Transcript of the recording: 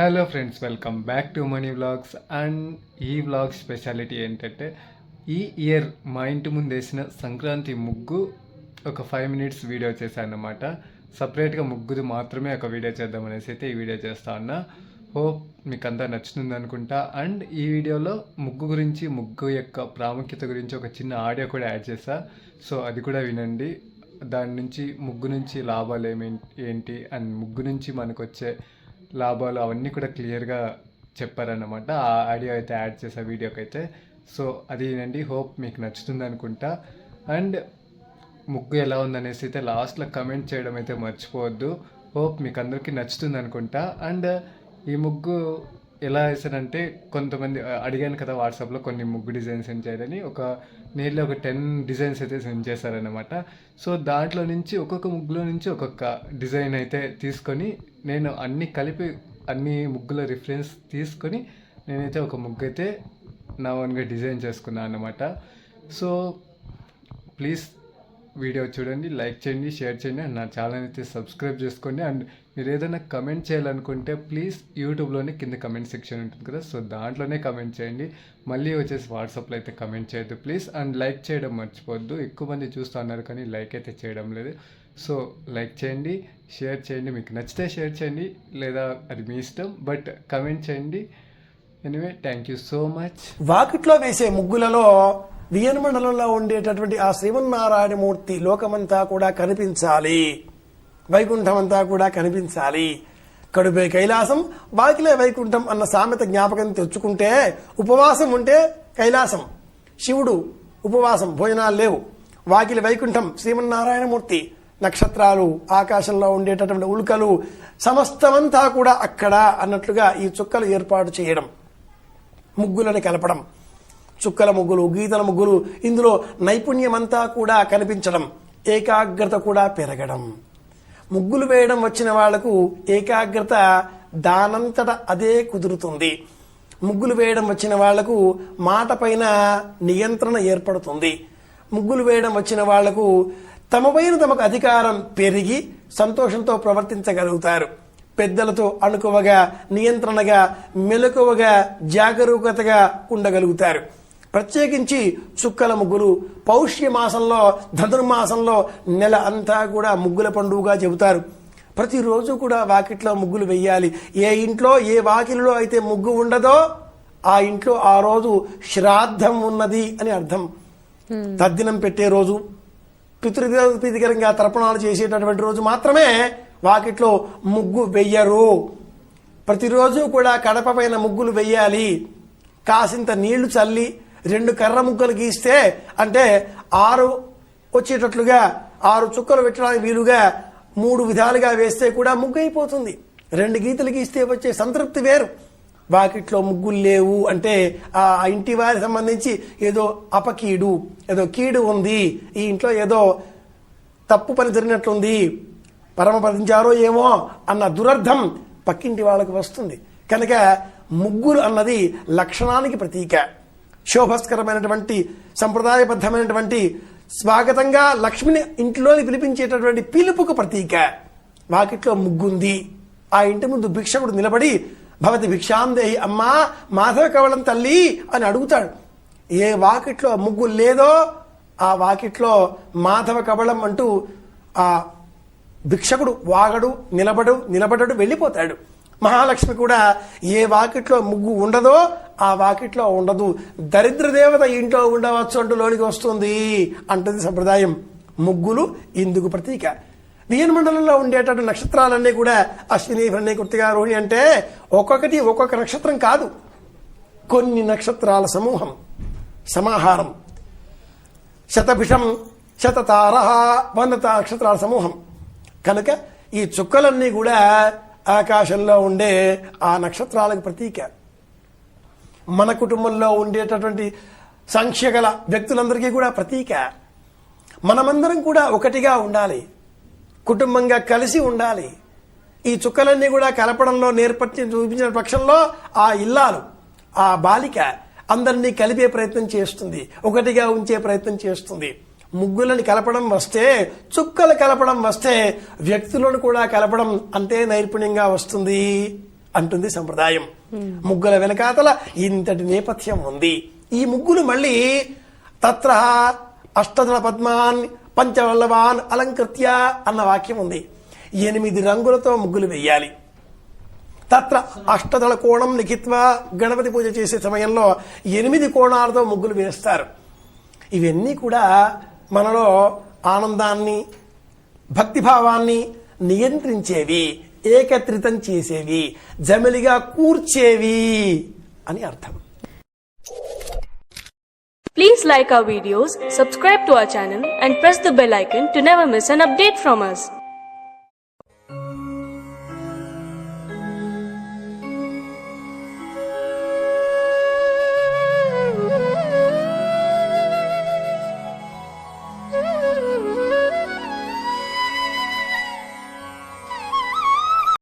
Hello friends welcome back to money vlogs and ఈ vlog speciality ఏంటంటే ఈ year మా ఇంటి ముందు వేసిన సంక్రాంతి ముగ్గు ఒక ఫైవ్ మినిట్స్ వీడియో చేశాను అనమాట సపరేట్గా ముగ్గుది మాత్రమే ఒక వీడియో చేద్దామనేసి అయితే ఈ వీడియో చేస్తా ఉన్నా. హోప్ మీకు అంతా నచ్చుతుంది అనుకుంటా. అండ్ ఈ వీడియోలో ముగ్గు గురించి ముగ్గు యొక్క ప్రాముఖ్యత గురించి ఒక చిన్న ఆడియో కూడా యాడ్ చేశా. సో అది కూడా వినండి. దాని నుంచి ముగ్గు నుంచి లాభాలు ఏమి ఏంటి? అండ్ ముగ్గు నుంచి మనకు వచ్చే లాభాలు అవన్నీ కూడా క్లియర్గా చెప్పారన్నమాట. ఆ ఆడియో అయితే యాడ్ చేసే వీడియోకి అయితే సో అది హోప్ మీకు నచ్చుతుంది అనుకుంటా. అండ్ ముగ్గు ఎలా ఉందనేసి అయితే లాస్ట్లో కమెంట్ చేయడం అయితే మర్చిపోవద్దు. హోప్ మీకు అందరికీ నచ్చుతుంది అనుకుంటా. అండ్ ఈ ముగ్గు ఎలా వేసానంటే కొంతమంది అడిగాను కదా వాట్సాప్లో కొన్ని ముగ్గు డిజైన్స్ సెండ్ చేయాలని ఒక నేర్లో ఒక టెన్ డిజైన్స్ అయితే సెండ్ చేశారనమాట సో దాంట్లో నుంచి ఒక్కొక్క ముగ్గులో నుంచి ఒక్కొక్క డిజైన్ అయితే తీసుకొని నేను అన్ని కలిపి అన్ని ముగ్గుల రిఫరెన్స్ తీసుకొని నేనైతే ఒక ముగ్గు అయితే నా ఓన్గా డిజైన్ చేసుకున్నాను అనమాట సో ప్లీజ్ వీడియో చూడండి లైక్ చేయండి షేర్ చేయండి అండ్ నా ఛానల్ అయితే సబ్స్క్రైబ్ చేసుకోండి. అండ్ మీరు ఏదైనా కమెంట్ చేయాలనుకుంటే ప్లీజ్ యూట్యూబ్లోనే కింద కమెంట్ సెక్షన్ ఉంటుంది కదా సో దాంట్లోనే కమెంట్ చేయండి. మళ్ళీ వచ్చేసి వాట్సాప్లో అయితే కమెంట్ చేయొద్దు ప్లీజ్ అండ్ లైక్ చేయడం మర్చిపోవద్దు. ఎక్కువ మంది చూస్తూ ఉన్నారు కానీ లైక్ అయితే చేయడం లేదు. సో లైక్ చేయండి షేర్ చేయండి. మీకు నచ్చితే షేర్ చేయండి లేదా అది మీ ఇష్టం బట్ కమెంట్ చేయండి. Anyway thank you so much వాకిట్లో వేసే ముగ్గులలో వియన్మండలంలో ఉండేటటువంటి ఆ శ్రీమన్నారాయణమూర్తి లోకమంతా కూడా కనిపించాలి. వైకుంఠం అంతా కూడా కనిపించాలి. కడుపే కైలాసం వాకిలే వైకుంఠం అన్న సామెత జ్ఞాపకం తెచ్చుకుంటే ఉపవాసం ఉంటే కైలాసం. శివుడు ఉపవాసం భోజనాలు లేవు. వాకిలి వైకుంఠం శ్రీమన్నారాయణమూర్తి నక్షత్రాలు ఆకాశంలో ఉండేటటువంటి ఉల్కలు సమస్తమంతా కూడా అక్కడ అన్నట్లుగా ఈ చుక్కలు ఏర్పాటు చేయడం ముగ్గులని కలపడం. చుక్కల ముగ్గులు గీతల ముగ్గులు ఇందులో నైపుణ్యమంతా కూడా కనిపించడం ఏకాగ్రత కూడా పెరగడం. ముగ్గులు వేయడం వచ్చిన వాళ్ళకు ఏకాగ్రత దానంతట అదే కుదురుతుంది. ముగ్గులు వేయడం వచ్చిన వాళ్ళకు మాట పైన నియంత్రణ ఏర్పడుతుంది. ముగ్గులు వేయడం వచ్చిన వాళ్ళకు తమపైన తమకు అధికారం పెరిగి సంతోషంతో ప్రవర్తించగలుగుతారు. పెద్దలతో అణుకువగా నియంత్రణగా మెలకువగా జాగరూకతగా ఉండగలుగుతారు. ప్రత్యేకించి చుక్కల ముగ్గులు. పౌష్య మాసంలో ధనుర్మాసంలో నెల అంతా కూడా ముగ్గుల పండుగగా చెబుతారు. ప్రతిరోజు కూడా వాకిట్లో ముగ్గులు వెయ్యాలి. ఏ ఇంట్లో ఏ వాకిలిలో అయితే ముగ్గు ఉండదో ఆ ఇంట్లో ఆ రోజు శ్రాద్ధం ఉన్నది అని అర్థం. తద్దినం పెట్టే రోజు పితృప్రీతికరంగా తర్పణాలు చేసేటటువంటి రోజు మాత్రమే వాకిట్లో ముగ్గు వెయ్యరు. ప్రతిరోజు కూడా కడప పైన ముగ్గులు వెయ్యాలి. కాసింత నీళ్ళు చల్లి రెండు కర్ర ముక్కలు గీస్తే అంటే ఆరు వచ్చేటట్లుగా ఆరు చుక్కలు పెట్టడానికి వీలుగా మూడు విధాలుగా వేస్తే కూడా ముగ్గు అయిపోతుంది రెండు గీతలు గీస్తే వచ్చే సంతృప్తి వేరు. వాకిట్లో ముగ్గులు లేవు అంటే ఆ ఇంటి వారికి సంబంధించి ఏదో అపకీడు ఏదో కీడు ఉంది. ఈ ఇంట్లో ఏదో తప్పు పని జరిగినట్లుంది. పరమపదించారో ఏమో అన్న దురర్థం పక్కింటి వాళ్ళకి వస్తుంది. కనుక ముగ్గులు అన్నది లక్షణానికి ప్రతీక. శోభస్కరమైనటువంటి సంప్రదాయబద్ధమైనటువంటి స్వాగతంగా లక్ష్మిని ఇంట్లోని పిలిపించేటటువంటి పిలుపుకు ప్రతీక. వాకిట్లో ముగ్గుంది. ఆ ఇంటి ముందు భిక్షకుడు నిలబడి భవతి భిక్షాందేహి అమ్మా మాధవ కవళం తల్లి అని అడుగుతాడు. ఏ వాకిట్లో ముగ్గు లేదో ఆ వాకిట్లో మాధవ కవళం అంటూ ఆ భిక్షకుడు వాగడు నిలబడు నిలబడడు వెళ్ళిపోతాడు. మహాలక్ష్మి కూడా ఏ వాకిట్లో ముగ్గు ఉండదో ఆ వాకిట్లో ఉండదు. దరిద్ర దేవత ఇంట్లో ఉండవచ్చు అంటూ లోనికి వస్తుంది అంటుంది సంప్రదాయం. ముగ్గులు ఇందుకు ప్రతీక. వియన్ మండలంలో ఉండేటటువంటి నక్షత్రాలన్నీ కూడా అశ్విని భరణి కృతిగా రోహిణి అంటే ఒక్కొక్కటి ఒక్కొక్క నక్షత్రం కాదు. కొన్ని నక్షత్రాల సమూహం. సమాహారం. శతభిషం శతతార వంద నక్షత్రాల సమూహం. కనుక ఈ చుక్కలన్నీ కూడా ఆకాశంలో ఉండే ఆ నక్షత్రాలకు ప్రతీక. మన కుటుంబంలో ఉండేటటువంటి సంఖ్య గల వ్యక్తులందరికీ కూడా ప్రతీక. మనమందరం కూడా ఒకటిగా ఉండాలి. కుటుంబంగా కలిసి ఉండాలి. ఈ చుక్కలన్నీ కూడా కలపడంలో నేర్పథ్యం చూపించిన పక్షంలో ఆ ఇల్లాలు ఆ బాలిక అందరినీ కలిపే ప్రయత్నం చేస్తుంది. ఒకటిగా ఉంచే ప్రయత్నం చేస్తుంది. ముగ్గులను కలపడం వస్తే చుక్కలు కలపడం వస్తే వ్యక్తులను కూడా కలపడం అంతే నైపుణ్యంగా వస్తుంది అంటుంది సంప్రదాయం. ముగ్గుల వెనకాతల ఇంతటి నేపథ్యం ఉంది. ఈ ముగ్గులు మళ్ళీ తత్ర అష్టదళ పద్మాన్ పంచవల్లవాన్ అలంకృత్య అన్న వాక్యం ఉంది. ఎనిమిది రంగులతో ముగ్గులు వేయాలి తత్ర అష్టదళ కోణం లిఖిత్వ గణపతి పూజ చేసే సమయంలో ఎనిమిది కోణాలతో ముగ్గులు వేస్తారు. ఇవన్నీ కూడా మనలో ఆనందాన్ని భక్తిభావాన్ని నియంత్రించేవి ఏకత్రితం చేసేవి జమిలిగా కూర్చేవి అని అర్థం. Please like our videos subscribe to our channel and press the bell icon to never miss an update from us